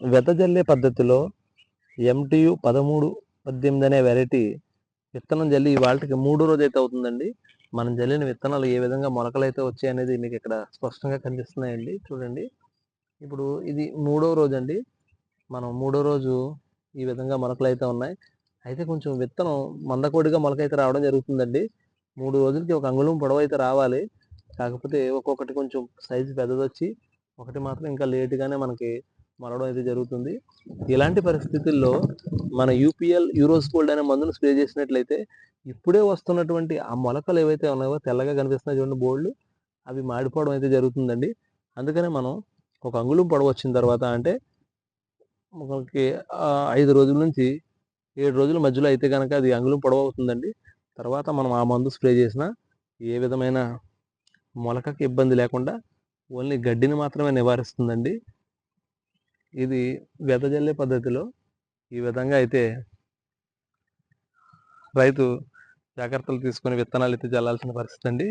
వెదజల్లే పద్ధతిలో ఎంటియు పదమూడు పద్దెనిమిది అనే వెరైటీ విత్తనం జల్లి వాళ్ళకి మూడో రోజు అయితే అవుతుందండి. మనం జల్లిన విత్తనాలు ఏ విధంగా మొలకలు అయితే వచ్చాయి అనేది మీకు ఇక్కడ స్పష్టంగా కనిపిస్తున్నాయండి. చూడండి. ఇప్పుడు ఇది మూడో రోజు అండి మనం మూడో రోజు ఈ విధంగా మొలకలు అయితే ఉన్నాయి. అయితే కొంచెం విత్తనం మందకోడిగా మొలక అయితే రావడం జరుగుతుందండి. మూడు రోజులకి ఒక అంగుళం పొడవు అయితే రావాలి. కాకపోతే ఒక్కొక్కటి కొంచెం సైజు పెద్దదొచ్చి ఒకటి మాత్రం ఇంకా లేటుగానే మనకి మరవడం అయితే జరుగుతుంది. ఇలాంటి పరిస్థితుల్లో మన యూపీఎల్ యూరోస్ గోల్డ్ అనే మందును స్ప్రే చేసినట్లయితే ఇప్పుడే వస్తున్నటువంటి ఆ మొలకలు ఏవైతే ఉన్నాయో తెల్లగా కనిపిస్తున్నాయి చూడండి బోల్డ్ అవి మాడిపోవడం అయితే జరుగుతుందండి. అందుకనే మనం ఒక అంగుళం పొడవు వచ్చిన తర్వాత అంటే మనకి ఐదు రోజుల నుంచి ఏడు రోజుల మధ్యలో అయితే కనుక అది అంగుళం పొడవు అవుతుందండి తర్వాత మనం ఆ మందు స్ప్రే చేసిన ఏ విధమైన మొలకకి ఇబ్బంది లేకుండా ఓన్లీ గడ్డిని మాత్రమే నివారిస్తుందండి. ఇది వెదజల్లే పద్ధతిలో ఈ విధంగా అయితే రైతు జాగ్రత్తలు తీసుకొని విత్తనాలు అయితే జల్లాల్సిన పరిస్థితి అండి.